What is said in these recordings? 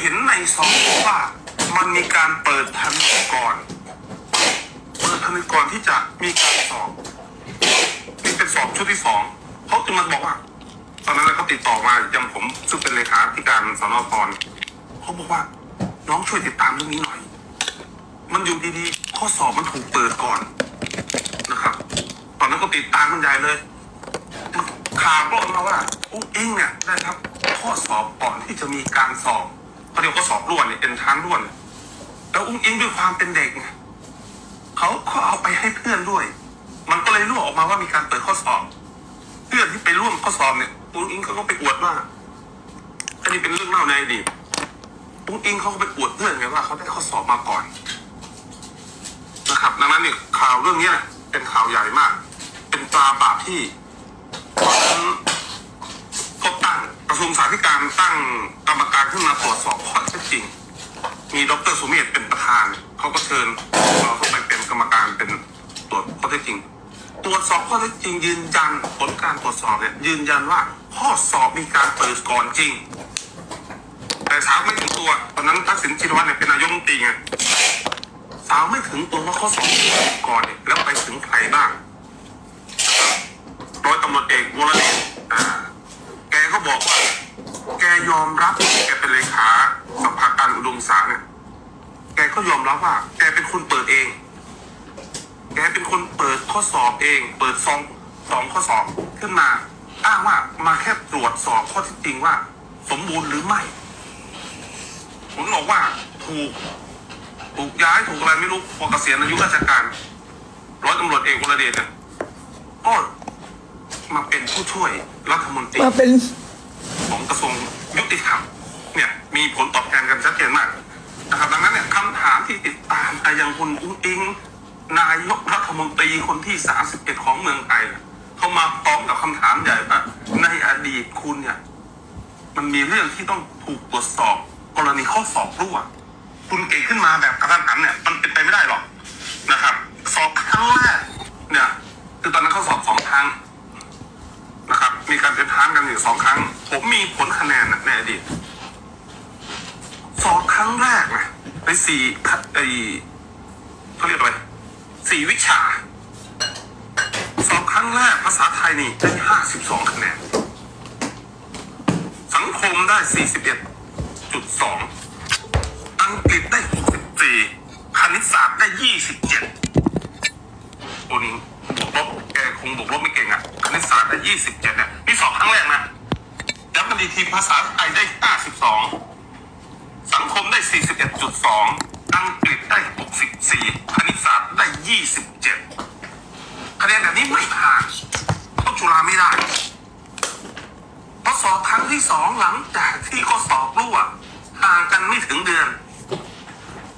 เห็นในซองว่ามันมีการเปิดทันก่อน เปิดทันก่อนที่จะมีการสอบนี่เป็นสอบชุดที่สองเขาจึงมาบอกว่า ตอนนั้นเขาติดต่อมายังผมซึ่งเป็นเลขาธิการสนพรเขาบอกว่า น้องช่วยติดตามเรื่องนี้หน่อย มันอยู่ดีๆ ข้อสอบมันถูกเปิดก่อนนะครับ ตอนนั้นก็ติดตามมันใหญ่เลยข่าวก็ออกมาว่าอุ้งอิงเนี่ยได้รับ ข้อสอบก่อนที่จะมีการสอบ เขาเรียกว่าสอบร่วนเนี่ยเอ็นทานร่วนแล้วอุ้งอิงด้วยความเป็นเด็กเขาเขาเอาไปให้เพื่อนด้วย มันก็เลยรั่วออกมาว่ามีการเปิดข้อสอบ เพื่อนที่ไปร่วมข้อสอบเนี่ยอุ้งอิงเขาก็ไปอวดว่าอันนี้เป็นเรื่องเล่าในอดีตอุ้งอิงเขาก็ไปอวดเพื่อนไงว่าเขาได้ข้อสอบมาก่อนนะครับดังนั้นเนี่ยข่าวเรื่องเนี้ยเป็นข่าวใหญ่มาก เป็นตราบาปที่ตอนนั้น ระทรวงสาธารณการตั้งกรรมการขึ้นมาตรวจสอบข้อเท็จจริง มีดรสุเมธเป็นประธาน เขาก็เชิญเราเข้าไปเป็นกรรมการเป็นตรวจข้อเท็จจริง ตรวจสอบข้อเท็จจริง ยืนยันผลการตรวจสอบเนี่ยยืนยันว่าข้อสอบมีการเปิดก่อนจริง แต่สาวไม่ถึงตัวตอนนั้นทักษิณชินวัตรเนี่ยเป็นนายกรัฐมนตรีไงสาวไม่ถึงตัวว่าข้อสอบเปิดก่อนเนี่ยแล้วไปถึงใครบ้างร้อยตำรวจเอกวรเดชแกก็บอกว่า ยอมรับแกเป็นเลขาสภาการอุดมศึกษาเนี่ยแกก็ยอมรับว่า แกเป็นคนเปิดเอง แกเป็นคนเปิดข้อสอบเอง เปิดซองสองข้อสอบขึ้นมา อ้างว่ามาแค่ตรวจสอบข้อเที่จริงว่า สมบูรณ์หรือไม่ผมบอกว่าถูกถูกย้ายถูกอะไรไม่รู้พอเกษียณอายุราชการร้อยตำรวจเอกวรเดชเนี่ยก็มาเป็นผู้ช่วยรัฐมนตรีมาเป็นของกระทรวงยุ ติธรรมเนี่ยมีผลตอบแทนกันชัดเจนมากนะครับดังนั้นเนี่ยคำถามที่ติดตามไปยังคุณอุ้งอิง นายกรัฐมนตรีคนที่ 31 ของเมืองไทยเขามาพร้อมกับคำถามใหญ่ว่าในอดีตคุณเนี่ย มันมีเรื่องที่ต้องถูกตรวจสอบกรณีข้อสอบรั่วคุณเก่งขึ้นมาแบบกระทันหันเนี่ย มันเป็นไปไม่ได้หรอกนะครับ สอบครั้งแรกเนี่ย คือตอนนั้นเขาสอบสองครั้ง นะครับ มีการเป็นทานกันอยู่สองครั้ง ผมมีผลคะแนนในอดีตสองครั้งแรกนะในสี่ไอเขาเรียกอะไรสี่วิชาสองครั้งแรกภาษาไทยนี่ได้ห้าสิบสองคะแนน สังคมได้สี่สิบเอ็ดจุดสองอังกฤษได้หกสิบสี่คณิตศาสตร์ได้ยี่สิบเจ็ดคุณบวกลบ งบวกลบไม่เก่งอะคณิตศาสตร์ได้ยี่สิบเจ็ดเนี่ยนี่สอบครั้งแรกนะแล้วมันดีทีภาษาไทยได้ห้าสิบสองสังคมได้สี่สิบเอ็ดจุดสองอังกฤษได้หกสิบสี่คณิตศาสตร์ได้ยี่สิบเจ็ดคะแนนแบบนี้ไม่ผ่านเข้าจุฬาไม่ได้เพอสอบครั้งที่สองหลังจากที่ข้อสอบรั่วห่างกันไม่ถึงเดือน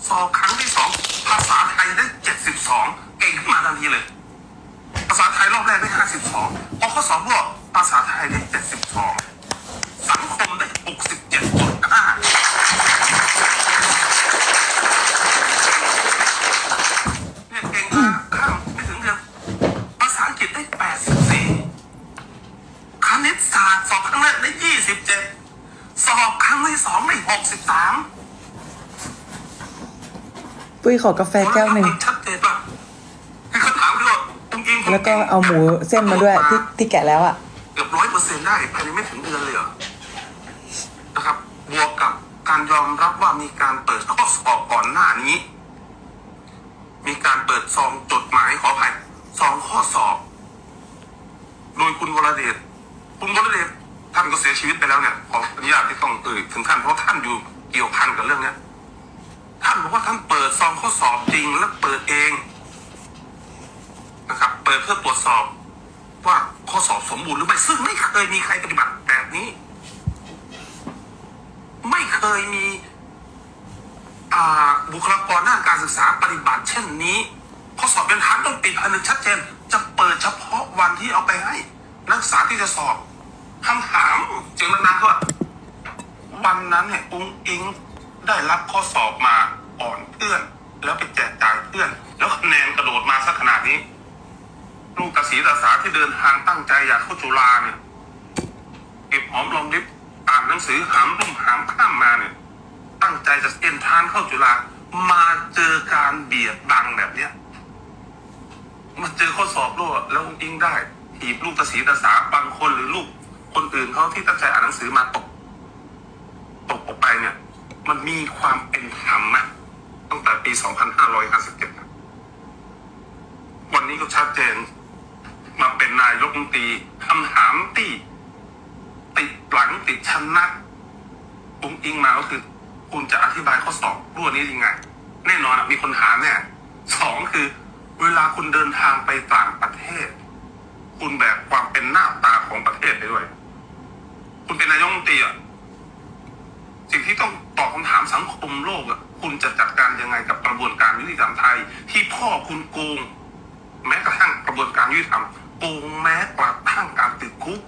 สอบครั้งที่สองภาษาไทยได้เจ็ดสิบสองเก่งขึ้นมาทันทีเลย ภาษาไทยรอบแรกได้ห้าสิบสองพอข้อสอบรอบภาษาไทยได้เจ็ดสิบสองสังคมได้หกสิบเจ็ดจุดห้าเนี่ยเก่งมากข้ามไม่ถึงเดือนภาษาอังกฤษได้แปดสิบสี่คณิตศาสตร์สอบครั้งแรกได้ยี่สิบเจ็ดสอบครั้งที่สองได้หกสิบสามปุ้ยขอกาแฟแก้วหนึ่ง ชัดเจนป่ะคือเขาถามด้วยจริงๆ แล้วก็เอาหมูเส้นมาด้วยที่ที่แกะแล้วอะเกือบร้อยเปอร์เซ็นต์ได้ภายในไม่ถึงเดือนเลยเหรอนะครับบวกกับการยอมรับว่ามีการเปิดข้อสอบก่อนหน้านี้ มีการเปิดซองจดหมายขออภัยซองข้อสอบ โดยคุณวรเดชคุณวรเดชท่านก็เสียชีวิตไปแล้วเนี่ยขออนุญาตที่ต้องเอ่ยถึงท่านเพราะท่านอยู่เกี่ยวพันกับเรื่องเนี้ยท่านบอกว่าท่านเปิดซองข้อสอบจริงและเปิดเองนะครับ ปิดเพื่อตรวจสอบ ว่าข้อสอบสมบูรณ์หรือไม่ซึ่งไม่เคยมีใครปฏิบัติแบบนี้ ไม่เคยมีบุคลากรด้านการศึกษาปฏิบัติ เช่นนี้ข้อสอบเป็นทางต้องติดอันหนึ่งชัดเจน จะเปิดเฉพาะวันที่เอาไปให้ นักศึกษาที่จะสอบคำถามเสียงดังๆก็ว่าวันนั้นเนี่ยอุ้งอิงได้รับข้อสอบมาอ่อนเพื่อน แล้วไปแจกจ่ายเพื่อน แล้วคะแนนกระโดดมาสักขนาดนี้ ลูกกระสีตาสาที่เดินทางตั้งใจอยากเข้าจุฬาเนี่ยเก็บหอมรอมริบอ่านหนังสือหามรุ่มหามข้ามมาเนี่ย ตั้งใจจะเอ็นทานเข้าจุฬามาเจอการเบียดบังแบบเนี้ยมาเจอข้อสอบรั่วแล้วอุ้งอิงได้ถีบลูกตาสีตาสาบางคนหรือลูกคนอื่นเขาที่ตั้งใจอ่านหนังสือมาตก ตกออกไปเนี่ย มันมีความเป็นธรรมนะตั้งแต่ปี 2557นะวันนี้ก็ชัดเจน มาเป็นนายกรัฐมนตรีคำถามที่ติดหลังติดชนะอุ้งอิงมาก็คือ คุณจะอธิบายข้อสอบรั่วนี้ยังไง แน่นอนมีคนถามแน่สองคือ เวลาคุณเดินทางไปต่างประเทศ คุณแบกความเป็นหน้าตาของประเทศไปด้วย คุณเป็นนายกรัฐมนตรีอะสิ่งที่ต้องตอบคำถามสังคมโลกอะคุณจะจัดการยังไงกับกระบวนการยุติธรรมไทย ที่พ่อคุณโกง แม้กระทั่งกระบวนการยุติธรรม โกงแม้กระทั่งการติดคุก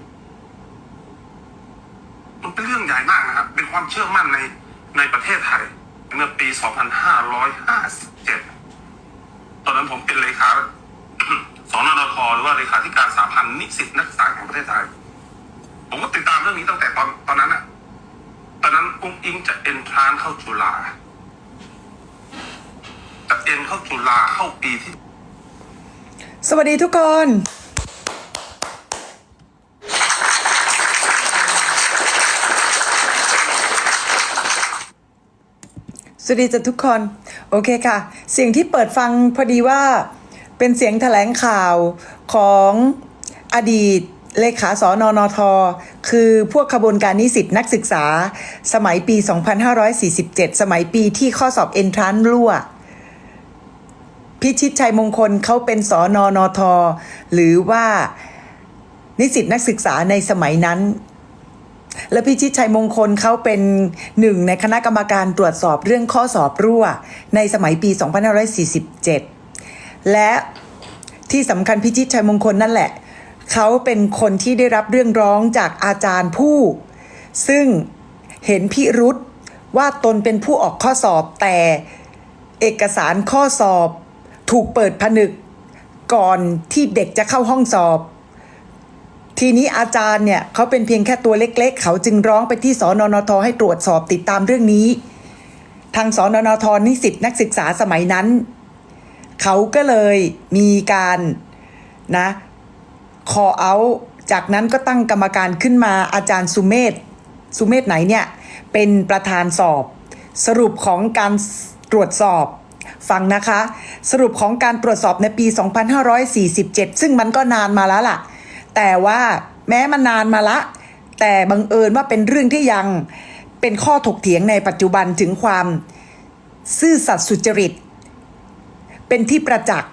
มันเป็นเรื่องใหญ่มากนะครับ เป็นความเชื่อมั่นในในประเทศไทย เมื่อปี 2557 ตอนนั้นผมเป็นเลขาสนนทหรือว่าเลขาธิการสาพันธ์นิสิตนักศึกษาแห่งประเทศไทย ผมก็ติดตามเรื่องนี้ตั้งแต่ตอนตอนนั้นอะตอนนั้นอุ้งอิงจะเอ็นทรานเข้าจุฬาจะเอ็นเข้าจุฬาเข้าปีที่สวัสดีทุกคน สวัสดีจ้ะทุกคน โอเคค่ะ เสียงที่เปิดฟังพอดีว่าเป็นเสียงแถลงข่าวของอดีตเลขาสอนอนอทอคือพวกขบวนการนิสิตนักศึกษา สมัยปี 2547 สมัยปีที่ข้อสอบเอนทรานรั่ว พิชิตชัยมงคลเขาเป็นสอนอนอทอหรือว่านิสิตนักศึกษาในสมัยนั้น และพิชิตชัยมงคลเขาเป็นหนึ่งในคณะกรรมการตรวจสอบเรื่องข้อสอบรั่ว ในสมัยปี 2547 และที่สำคัญพิชิตชัยมงคลนั่นแหละ เขาเป็นคนที่ได้รับเรื่องร้องจากอาจารย์ผู้ ซึ่งเห็นพิรุษว่าตนเป็นผู้ออกข้อสอบแต่เอกสารข้อสอบถูกเปิดผนึก ก่อนที่เด็กจะเข้าห้องสอบ ทีนี้อาจารย์เนี่ยเขาเป็นเพียงแค่ตัวเล็ก ๆ เขาจึงร้องไปที่สอนอนทให้ตรวจสอบติดตามเรื่องนี้ ทางสอนอนทนิสิตนักศึกษาสมัยนั้น เขาก็เลยมีการนะคอเอาจากนั้นก็ตั้งกรรมการขึ้นมาอาจารย์สุเมธสุเมธไหนเนี่ย เป็นประธานสอบ สรุปของการตรวจสอบฟังนะคะ สรุปของการตรวจสอบในปี 2547 ซึ่งมันก็นานมาแล้วล่ะ แต่ว่าแม้มันนานมาละ แต่บังเอิญว่าเป็นเรื่องที่ยังเป็นข้อถกเถียงในปัจจุบันถึงความซื่อสัตย์สุจริต เป็นที่ประจักษ์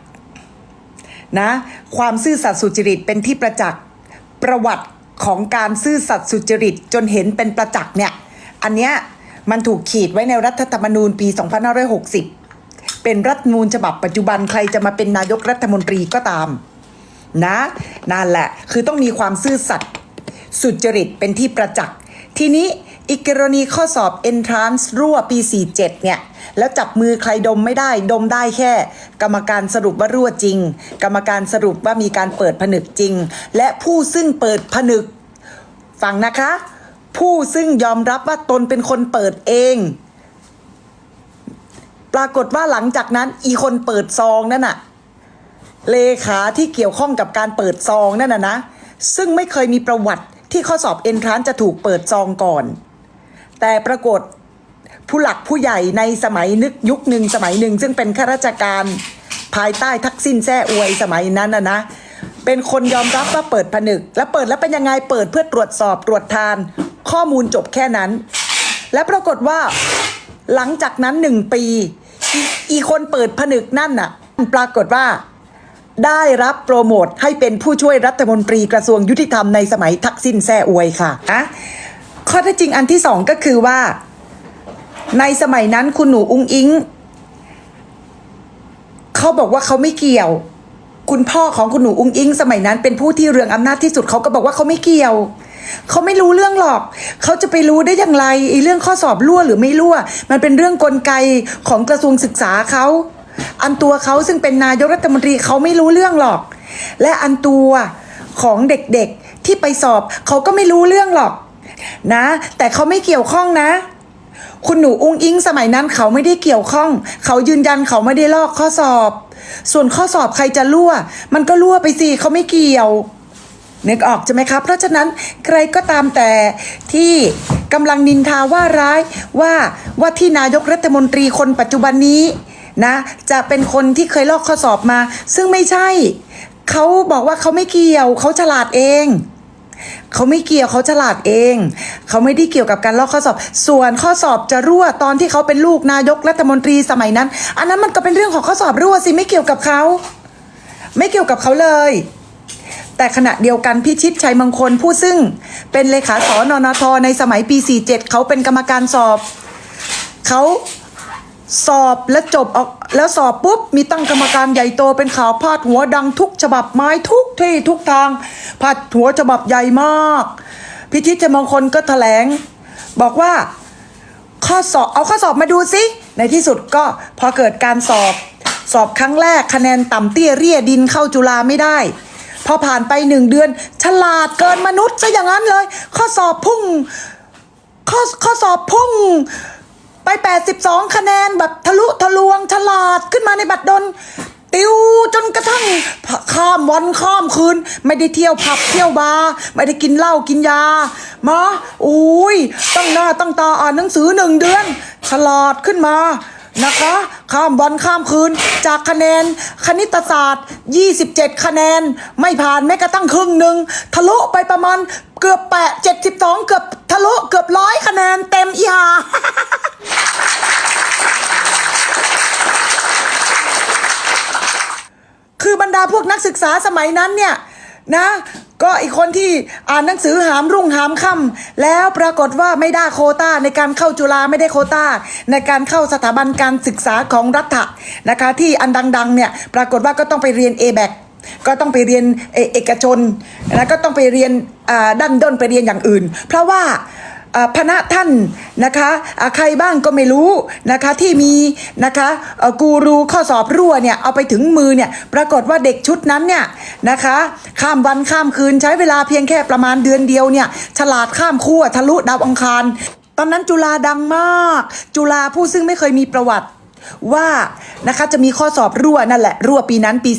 นะความซื่อสัตย์สุจริตเป็นที่ประจักษ์ประวัติของการซื่อสัตย์สุจริตจนเห็นเป็นประจักษ์เนี่ยอันเนี้ยมันถูกขีดไว้ในรัฐธรรมนูญปี 2560 เป็นรัฐมนูญฉบับปัจจุบันใครจะมาเป็นนายกรัฐมนตรีก็ตาม นะนั่นแหละคือต้องมีความซื่อสัตย์สุจริตเป็นที่ประจักษ์ ทีนี้อีกกรณีข้อสอบ entrance รั่วปี 47 เนี่ย แล้วจับมือใครดมไม่ได้ดมได้แค่ กรรมการสรุปว่ารั่วจริง กรรมการสรุปว่ามีการเปิดผนึกจริง และผู้ซึ่งเปิดผนึกฟังนะคะ ผู้ซึ่งยอมรับว่าตนเป็นคนเปิดเอง ปรากฏว่าหลังจากนั้นอีคนเปิดซองนั่นน่ะ เลขาที่เกี่ยวข้องกับการเปิดซองนั่นนะนะ ซึ่งไม่เคยมีประวัติที่ข้อสอบเอนทรานจะถูกเปิดซองก่อน แต่ปรากฏผู้หลักผู้ใหญ่ในสมัยนึกยุคหนึ่งสมัยหนึ่ง ซึ่งเป็นข้าราชการภายใต้ทักษิณแซ่อวยสมัยนั้นนะนะ เป็นคนยอมรับว่าเปิดผนึก แล้วเปิดแล้วเป็นยังไงเปิดเพื่อตรวจสอบตรวจทาน ข้อมูลจบแค่นั้น และปรากฏว่าหลังจากนั้นหนึ่งปี อีคนเปิดผนึกนั่นน่ะ ปรากฏว่า ได้รับโปรโมทให้เป็นผู้ช่วยรัฐมนตรีกระทรวงยุติธรรมในสมัยทักษิณแซ่อวยค่ะอะข้อเท็จจริงอันที่สองก็คือว่า ในสมัยนั้นคุณหนูอุ้งอิงเขาบอกว่าเขาไม่เกี่ยว คุณพ่อของคุณหนูอุ้งอิง สมัยนั้นเป็นผู้ที่เรืองอำนาจที่สุดเขาก็บอกว่าเขาไม่เกี่ยวเขาไม่รู้เรื่องหรอก เขาจะไปรู้ได้อย่างไรไอ้เรื่องข้อสอบรั่วหรือไม่รั่ว มันเป็นเรื่องกลไกของกระทรวงศึกษาเขา อันตัวเขาซึ่งเป็นนายกรัฐมนตรีเขาไม่รู้เรื่องหรอก และอันตัวของเด็กๆที่ไปสอบเขาก็ไม่รู้เรื่องหรอก นะ แต่เขาไม่เกี่ยวข้องนะ คุณหนูอุ้งอิงสมัยนั้นเขาไม่ได้เกี่ยวข้อง เขายืนยันเขาไม่ได้ลอกข้อสอบ ส่วนข้อสอบใครจะรั่ว มันก็รั่วไปสิเขาไม่เกี่ยวนึกออกใช่ไหมครับเพราะฉะนั้นใครก็ตามแต่ที่กำลังนินทาว่าร้ายว่าว่าที่นายกรัฐมนตรีคนปัจจุบันนี้ นะ จะเป็นคนที่เคยลอกข้อสอบมา ซึ่งไม่ใช่ เขาบอกว่าเขาไม่เกี่ยวเขาฉลาดเองเขาไม่เกี่ยวเขาฉลาดเอง เขาไม่ได้เกี่ยวกับการลอกข้อสอบ ส่วนข้อสอบจะรั่วตอนที่เขาเป็นลูกนายกรัฐมนตรีสมัยนั้น อันนั้นมันก็เป็นเรื่องของข้อสอบรั่วสิไม่เกี่ยวกับเขา ไม่เกี่ยวกับเขาเลย แต่ขณะเดียวกันพิชิตชัยมงคลผู้ซึ่ง เป็นเลขาสอนนทในสมัยปี 47 เขาเป็นกรรมการสอบ เขา สอบและจบออกแล้วสอบปุ๊บ มีตั้งกรรมการใหญ่โตเป็นข่าวพาดหัวดังทุกฉบับไม้ทุกที่ทุกทางพาดหัวฉบับใหญ่มาก พิชิตชัยมงคลก็แถลง บอกว่า ข้อสอบเอาข้อสอบมาดูสิในที่สุดก็พอเกิดการสอบ สอบครั้งแรกคะแนนต่ำเตี้ยเรียดินเข้าจุฬาไม่ได้ พอผ่านไปหนึ่งเดือน ฉลาดเกินมนุษย์ซะอย่างนั้นเลย ข้อสอบพุ่ง ข้อข้อสอบพุ่ง ไป 82 คะแนนแบบทะลุทะลวงฉลาดขึ้นมาในบัตรดน ติวจนกระทั่งข้ามวันข้ามคืน ไม่ได้เที่ยวผับเที่ยวบาร์ไม่ได้กินเหล้ากินยามาอุ้ยตั้งหน้าตั้งตาอ่านหนังสือหนึ่งเดือน ฉลาดขึ้นมา นะคะ ข้ามวันข้ามคืน จากคะแนนคณิตศาสตร์ 27 คะแนน ไม่ผ่านแม้กระทั่งครึ่งหนึ่งทะลุไปประมาณเกือบแปะ72 เกือบทะลุเกือบร้อยคะแนนเต็มอีหาคือบรรดาพวกนักศึกษาสมัยนั้นเนี่ยนะ ก็อีกคนที่อ่านหนังสือหามรุ่งหามค่ำแล้วปรากฏว่าไม่ได้โคต้าในการเข้าจุฬาไม่ได้โคต้า ในการเข้าสถาบันการศึกษาของรัฐะนะคะ ที่อันดังๆเนี่ยปรากฏว่าก็ต้องไปเรียน a b a c ก็ต้องไปเรียนเอกชนนะก็ต้องไปเรียนอ่าดันด้นไปเรียนอย่างอื่น เพราะว่า พระท่านนะคะใครบ้างก็ไม่รู้นะคะที่มีนะคะกูรูข้อสอบรั่วเนี่ยเอาไปถึงมือเนี่ยปรากฏว่าเด็กชุดนั้นเนี่ยนะคะข้ามวันข้ามคืนใช้เวลาเพียงแค่ประมาณเดือนเดียวเนี่ยฉลาดข้ามขั้วทะลุดาวอังคาร ตอนนั้นจุฬาดังมาก จุฬาผู้ซึ่งไม่เคยมีประวัติว่านะคะจะมีข้อสอบรั่วนั่นแหละรั่วปีนั้นปี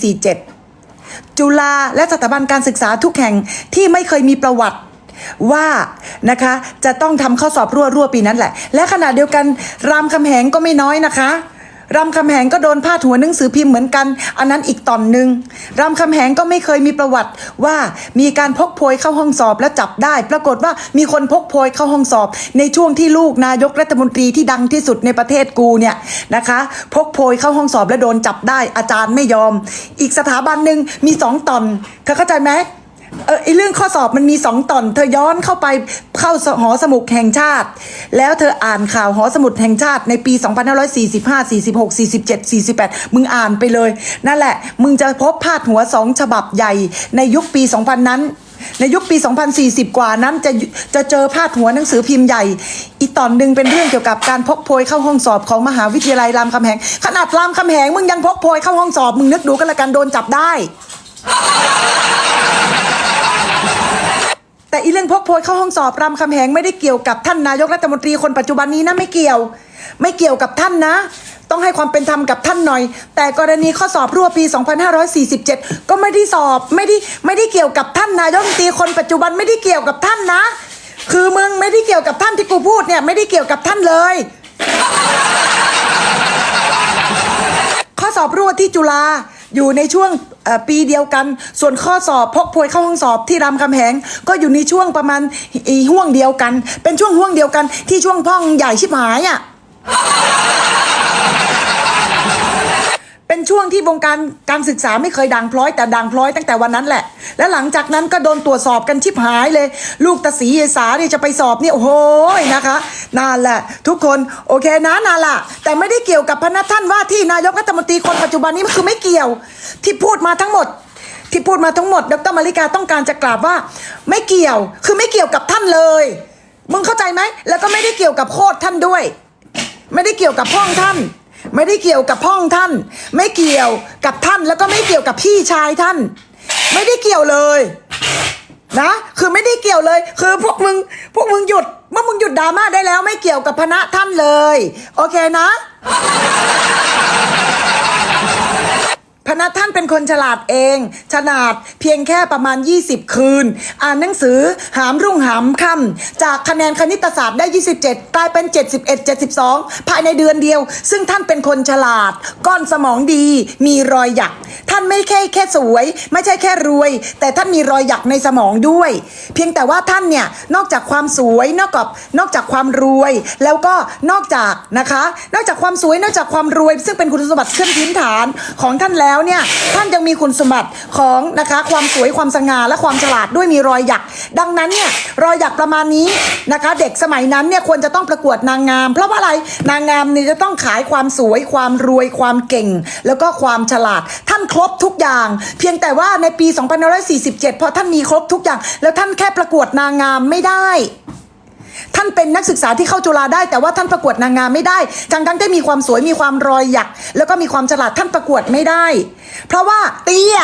47 จุฬาและสถาบันการศึกษาทุกแห่งที่ไม่เคยมีประวัติ ว่านะคะจะต้องทำข้อสอบรั่วรั่วปีนั้นแหละ และขณะเดียวกันรามคำแหงก็ไม่น้อยนะคะรามคำแหงก็โดนพาดหัวหนังสือพิมพ์เหมือนกัน อันนั้นอีกตอนหนึ่งรามคำแหงก็ไม่เคยมีประวัติว่ามีการพกโพยเข้าห้องสอบแล้วจับได้ ปรากฏว่ามีคนพกโพยเข้าห้องสอบ ในช่วงที่ลูกนายกรัฐมนตรีที่ดังที่สุดในประเทศกูเนี่ยนะคะ พกโพยเข้าห้องสอบแล้วโดนจับได้อาจารย์ไม่ยอม อีกสถาบันหนึ่งมีสองตอนเธอเข้าใจไหม เออไอเรื่องข้อสอบมันมีสองตอน เธอย้อนเข้าไปเข้าหอสมุดแห่งชาติ แล้วเธออ่านข่าวหอสมุดแห่งชาติในปี 2545 46 47 48 มึงอ่านไปเลย นั่นแหละ มึงจะพบพาดหัวสองฉบับใหญ่ในยุคปี 2000 นั้น ในยุคปี 2040 กว่านั้นจะจะเจอพาดหัวหนังสือพิมพ์ใหญ่ อีตอนหนึ่งเป็นเรื่องเกี่ยวกับการพกโพยเข้าห้องสอบของมหาวิทยาลัยรามคำแหงขนาดรามคำแหงมึงยังพกโพยเข้าห้องสอบมึงนึกดูกันละกันโดนจับได้ แต่อีเรื่องพกโพยเข้าห้องสอบรามคำแหงไม่ได้เกี่ยวกับท่านนายกรัฐมนตรีคนปัจจุบันนี้นะไม่เกี่ยว ไม่เกี่ยวกับท่านนะ ต้องให้ความเป็นธรรมกับท่านหน่อย แต่กรณีข้อสอบรั่วปี 2547 ก็ไม่ได้สอบไม่ได้ไม่ได้เกี่ยวกับท่านนายกรัฐมนตรีคนปัจจุบันไม่ได้เกี่ยวกับท่านนะ คือมึงไม่ได้เกี่ยวกับท่านที่กูพูดเนี่ยไม่ได้เกี่ยวกับท่านเลย ข้อสอบรั่วที่จุฬา อยู่ในช่วงปีเดียวกัน ส่วนข้อสอบพกพวยเข้าห้องสอบที่รามคำแหง ก็อยู่ในช่วงประมาณห่วงเดียวกัน เป็นช่วงห่วงเดียวกันที่ช่วงพ่องใหญ่ชิบหายอะ เป็นช่วงที่วงการการศึกษาไม่เคยดังพร้อยแต่ดังพร้อยตั้งแต่วันนั้นแหละ และหลังจากนั้นก็โดนตรวจสอบกันชิบหายเลย ลูกตาสีเยสาเนี่ยจะไปสอบเนี่ยโอ้โหนะคะนานแหละ ทุกคนโอเคนะนานละแต่ไม่ได้เกี่ยวกับพนักท่านว่าที่นายกรัฐมนตรีคนปัจจุบันนี้มันคือไม่เกี่ยวที่พูดมาทั้งหมดที่พูดมาทั้งหมด ดรมาริกาต้องการจะกราบว่า ไม่เกี่ยว คือไม่เกี่ยวกับท่านเลย มึงเข้าใจไหม แล้วก็ไม่ได้เกี่ยวกับโคตรท่านด้วย ไม่ได้เกี่ยวกับพ่องท่าน ไม่ได้เกี่ยวกับพ่องท่าน ไม่เกี่ยวกับท่านแล้วก็ไม่เกี่ยวกับพี่ชายท่าน ไม่ได้เกี่ยวเลยนะคือไม่ได้เกี่ยวเลย คือพวกมึงพวกมึงหยุดเมื่อมึงหยุดดราม่าได้แล้วไม่เกี่ยวกับพระท่านเลย โอเคนะ พนักท่านเป็นคนฉลาดเอง ฉลาดเพียงแค่ประมาณ 20 คืน อ่านหนังสือหามรุ่งหามค่ำจากคะแนนคณิตศาสตร์ได้ 27 กลายเป็น 71 72 ภายในเดือนเดียว ซึ่งท่านเป็นคนฉลาด ก้อนสมองดีมีรอยหยัก ท่านไม่แค่แค่สวย ไม่ใช่แค่รวย แต่ท่านมีรอยหยักในสมองด้วย เพียงแต่ว่าท่านเนี่ยนอกจากความสวยนอกจากนอกจากความรวย แล้วก็นอกจากนะคะ นอกจากความสวยนอกจากความรวย ซึ่งเป็นคุณสมบัติขั้นพื้นฐานของท่านแล้วเนี่ยท่านยังมีคุณสมบัติของนะคะความสวยความสง่าและความฉลาดด้วยมีรอยหยัก ดังนั้นเนี่ยรอยหยักประมาณนี้นะคะ เด็กสมัยนั้นเนี่ยควรจะต้องประกวดนางงาม เพราะว่าอะไรนางงามเนี่ยจะต้องขายความสวย ความรวย ความเก่ง แล้วก็ความฉลาด ท่านครบทุกอย่าง เพียงแต่ว่าในปี 2547 พอท่านมีครบทุกอย่าง แล้วท่านแค่ประกวดนางงามไม่ได้ ท่านเป็นนักศึกษาที่เข้าจุฬาได้ แต่ว่าท่านประกวดนางงามไม่ได้ ทั้งทั้งที่มีความสวยมีความรอยหยัก แล้วก็มีความฉลาดท่านประกวดไม่ได้ เพราะว่าเตี้ย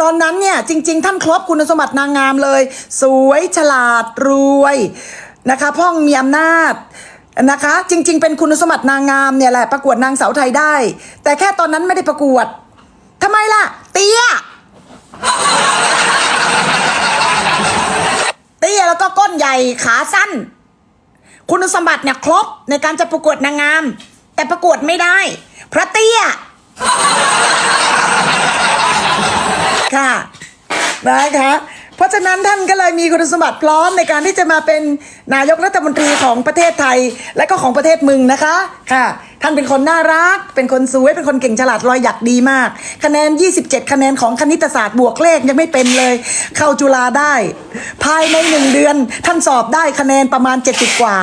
ตอนนั้นเนี่ยจริง ๆ ท่านครบคุณสมบัตินางงามเลย สวยฉลาดรวยนะคะพ่องมีอำนาจนะคะ จริง ๆ เป็นคุณสมบัตินางงามเนี่ยแหละประกวดนางสาวไทยได้ แต่แค่ตอนนั้นไม่ได้ประกวดทำไมล่ะ เตี้ย เตี้ยแล้วก็ก้นใหญ่ขาสั้น คุณสมบัติเนี่ยครบในการจะประกวดนางงาม แต่ประกวดไม่ได้เพราะเตี้ย ค่ะนะคะ เพราะฉะนั้นท่านก็เลยมีคุณสมบัติพร้อมในการที่จะมาเป็นนายกรัฐมนตรีของประเทศไทย และก็ของประเทศมึงนะคะค่ะ ท่านเป็นคนน่ารัก เป็นคนสวยเป็นคนเก่งฉลาดรอยหยักดีมาก คะแนน 27 คะแนนของคณิตศาสตร์บวกเลขยังไม่เป็นเลย เข้าจุฬาได้ ภายในหนึ่งเดือนท่านสอบได้คะแนนประมาณ 70 กว่า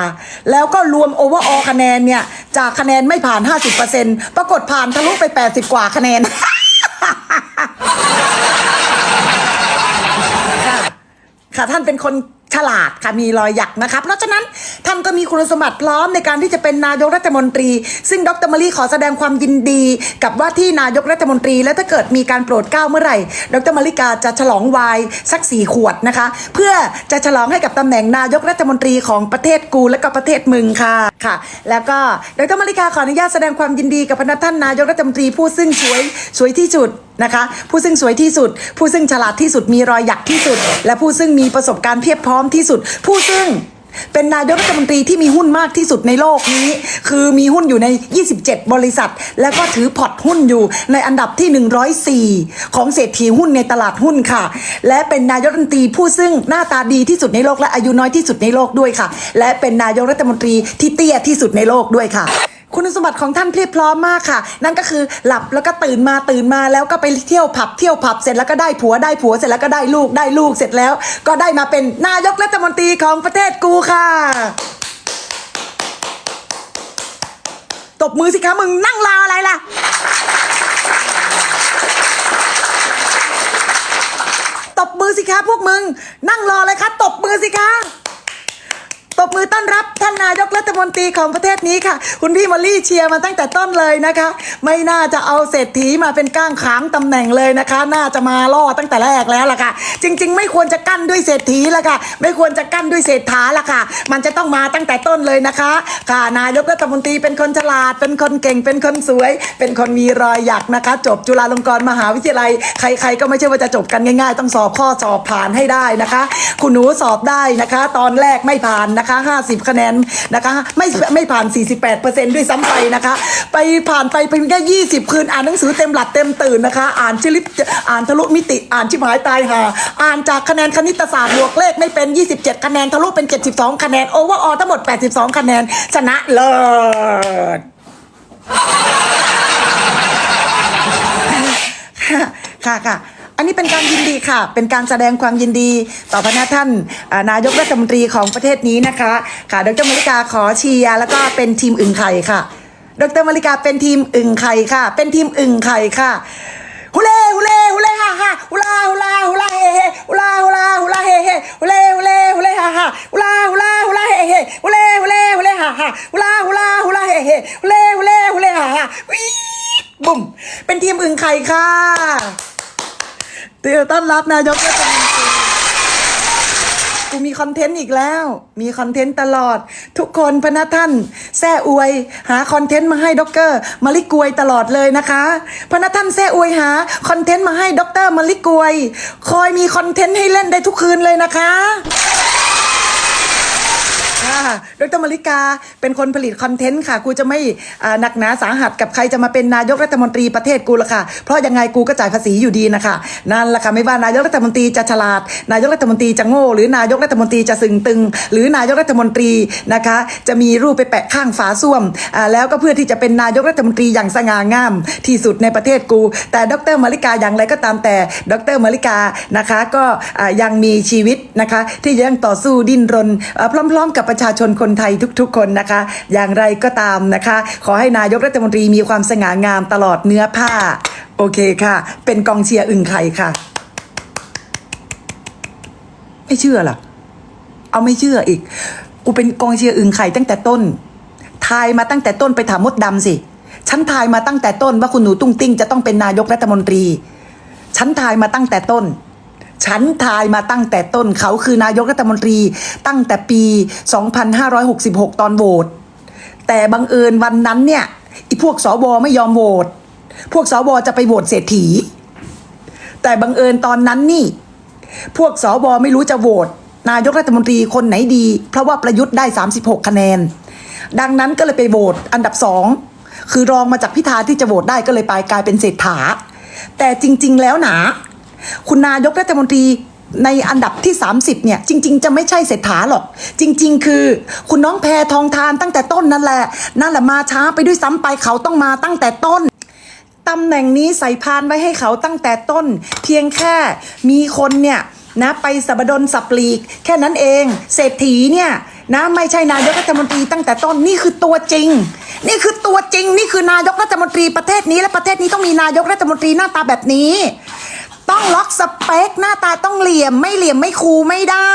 แล้วก็รวมโอเวอร์ออคะแนนเนี่ยจากคะแนนไม่ผ่าน 50%ปรากฏผ่านทะลุไป 80 กว่าคะแนน ค่ะ ค่ะ ท่านเป็นคนฉลาดค่ะมีรอยหยักนะคะเพราะฉะนั้นท่านก็มีคุณสมบัติพร้อมในการที่จะเป็นนายกรัฐมนตรี ซึ่งดรมารีขอแสดงความยินดี กับว่าที่นายกรัฐมนตรี และถ้าเกิดมีการโปรดเกล้าเมื่อไหร่ ดรมาริกาจะฉลองวายสักสี่ขวดนะคะ เพื่อจะฉลองให้กับตำแหน่งนายกรัฐมนตรีของประเทศกูและก็ประเทศมึงค่ะค่ะ แล้วก็ดรมาริกาขออนุญาตแสดงความยินดีกับพนักท่านนายกรัฐมนตรีผู้ซึ่งสวยสวยที่สุด นะคะ ผู้ซึ่งสวยที่สุด ผู้ซึ่งฉลาดที่สุดมีรอยหยักที่สุด และผู้ซึ่งมีประสบการณ์เพียบพร้อมที่สุด ผู้ซึ่งเป็นนายกรัฐมนตรีที่มีหุ้นมากที่สุดในโลกนี้ คือมีหุ้นอยู่ใน 27 บริษัท แล้วก็ถือพอร์ตหุ้นอยู่ในอันดับที่ 104 ของเศรษฐีหุ้นในตลาดหุ้นค่ะ และเป็นนายกรัฐมนตรีผู้ซึ่งหน้าตาดีที่สุดในโลกและอายุน้อยที่สุดในโลกด้วยค่ะ และเป็นนายกรัฐมนตรีที่เตี้ยที่สุดในโลกด้วยค่ะคุณสมบัติของท่านเพียบพร้อมมากค่ะ นั่นก็คือหลับแล้วก็ตื่นมาตื่นมาแล้วก็ไปเที่ยวผับเที่ยวผับเสร็จแล้วก็ได้ผัวได้ผัวเสร็จแล้วก็ได้ลูกได้ลูกเสร็จแล้ว ก็ได้มาเป็นนายกรัฐมนตรีของประเทศกูค่ะตบมือสิคะมึงนั่งรออะไรล่ะ ตบมือสิคะพวกมึง นั่งรอเลยคะตบมือสิคะ ตบมือต้อนรับท่านนายกรัฐมนตรีของประเทศนี้ค่ะ คุณพี่มอลลี่เชียร์มาตั้งแต่ต้นเลยนะคะ ไม่น่าจะเอาเศรษฐีมาเป็นก้างขางตำแหน่งเลยนะคะ น่าจะมาล่อตั้งแต่แรกแล้วล่ะค่ะ จริง ๆ ไม่ควรจะกั้นด้วยเศรษฐีละค่ะ ไม่ควรจะกั้นด้วยเศรษฐาละค่ะ มันจะต้องมาตั้งแต่ต้นเลยนะคะ ค่ะนายกรัฐมนตรีเป็นคนฉลาด เป็นคนเก่ง เป็นคนสวย เป็นคนมีรอยหยักนะคะ จบจุฬาลงกรณ์มหาวิทยาลัย ใคร ๆ ก็ไม่ใช่ว่าจะจบกันง่าย ๆ ต้องสอบข้อสอบผ่านให้ได้นะคะ คุณหนูสอบได้นะคะ ตอนแรกไม่ผ่านนะคะ50 คะแนนนะคะ ไม่ไม่ผ่าน 48%ด้วยซ้ำไปนะคะ ไปผ่านไปเพียงแค่20 คืน อ่านหนังสือเต็มหลัดเต็มตื่นนะคะ อ่านชลิปอ่านทะลุมิติอ่านชิบหายตายหาอ่านจากคะแนนคณิตศาสตร์บวกเลขไม่เป็น 27 คะแนนทะลุเป็น 72 คะแนนโอเวอร์ออทั้งหมด 82 คะแนน ชนะเลิศค่ะค่ะ อันนี้เป็นการยินดีค่ะ เป็นการแสดงความยินดีต่อพระท่านอ่านายกรัฐมนตรีของประเทศนี้นะคะ ค่ะดรมาริกาขอเชียร์แล้วก็เป็นทีมอึ่งไข่ค่ะ ดรมาริกาเป็นทีมอึ่งไข่ค่ะ เป็นทีมอึ่งไข่ค่ะฮุเล่ฮุเล่ฮุเล่ฮ่าฮ่าฮุลาฮุลาฮุลาเฮเฮฮุลาฮุลาฮุลาเฮเฮฮุเล่ฮุเล่ฮุเล่ฮ่าฮ่าฮุลาฮุลาฮุลาเฮเฮฮุเล่ฮุเล่ฮุเล่ฮ่าฮ่าฮุลาฮุลาฮุลาเฮเฮฮุเล่ฮุเล่ฮุเล่ฮ่าฮ่าวีดบุ้มเป็นทีมอึ่งไข่ค่ะ เตือนต้อนรับนายกรัฐมนตรีกูมีคอนเทนต์อีกแล้ว มีคอนเทนต์ตลอด ทุกคนพนักท่านแซ่อวย หาคอนเทนต์มาให้ด็อกเตอร์มาลิกวยตลอดเลยนะคะพนักท่านแซ่อวยหาคอนเทนต์มาให้ด็อกเตอร์มาลิกวย คอยมีคอนเทนต์ให้เล่นได้ทุกคืนเลยนะคะ ค่ะดรมาริกาเป็นคนผลิตคอนเทนต์ค่ะ กูจะไม่หนักหนาสาหัสกับใครจะมาเป็นนายกรัฐมนตรีประเทศกูละค่ะ เพราะยังไงกูก็จ่ายภาษีอยู่ดีนะคะ นั่นแหละค่ะ ไม่ว่านายกรัฐมนตรีจะฉลาด นายกรัฐมนตรีจะโง่ หรือนายกรัฐมนตรีจะสึงตึง หรือนายกรัฐมนตรีนะคะ จะมีรูปไปแปะข้างฝาส้วม แล้วก็เพื่อที่จะเป็นนายกรัฐมนตรีอย่างสง่างามที่สุดในประเทศกู แต่ดรมาริกาอย่างไรก็ตามแต่ ดรมาริกานะคะ ก็ยังมีชีวิตนะคะที่ยังต่อสู้ดิ้นรนพร้อมๆกับประชาชนคนไทยทุกๆ คนนะคะ อย่างไรก็ตามนะคะ ขอให้นายกรัฐมนตรีมีความสง่างามตลอดเนื้อผ้า โอเคค่ะ เป็นกองเชียร์อึ่งไข่ค่ะ ไม่เชื่อหรอเอาไม่เชื่ออีก กูเป็นกองเชียร์อึ่งไข่ตั้งแต่ต้น ทายมาตั้งแต่ต้นไปถามมดดำสิ ฉันทายมาตั้งแต่ต้นว่าคุณหนูตุ้งติ้งจะต้องเป็นนายกรัฐมนตรี ฉันทายมาตั้งแต่ต้น ฉันทายมาตั้งแต่ต้นเขาคือนายกรัฐมนตรีตั้งแต่ปี 2566 ตอนโหวตแต่บังเอิญวันนั้นเนี่ยไอีพวกสวไม่ยอมโหวตพวกสวจะไปโหวตเศรษฐี แต่บังเอิญตอนนั้นนี่ พวกสวไม่รู้จะโหวตนายกรัฐมนตรีคนไหนดี เพราะว่าประยุทธ์ได้ 36 คะแนน ดังนั้นก็เลยไปโหวตอันดับสองคือรองมาจากพิธาที่จะโหวตได้ก็เลยไปกลายเป็นเศรษฐา แต่จริง ๆ แล้วหนา คุณนายกรัฐมนตรีในอันดับที่ 30 เนี่ย จริง ๆ จะไม่ใช่เศรษฐาหรอก จริง ๆ คือคุณน้องแพทองทานตั้งแต่ต้นนั่นแหละ นั่นแหละมาช้าไปด้วยซ้ำไปเขาต้องมาตั้งแต่ต้นตำแหน่งนี้ใส่พานไว้ให้เขาตั้งแต่ต้น เพียงแค่มีคนเนี่ยนะไปสับดลสับปลีก แค่นั้นเอง เศรษฐีเนี่ยนะไม่ใช่นายกรัฐมนตรีตั้งแต่ต้นนี่คือตัวจริง นี่คือตัวจริง นี่คือนายกรัฐมนตรีประเทศนี้และประเทศนี้ต้องมีนายกรัฐมนตรีหน้าตาแบบนี้ ต้องล็อกสเปค หน้าตาต้องเหลี่ยม ไม่เหลี่ยมไม่คูไม่ได้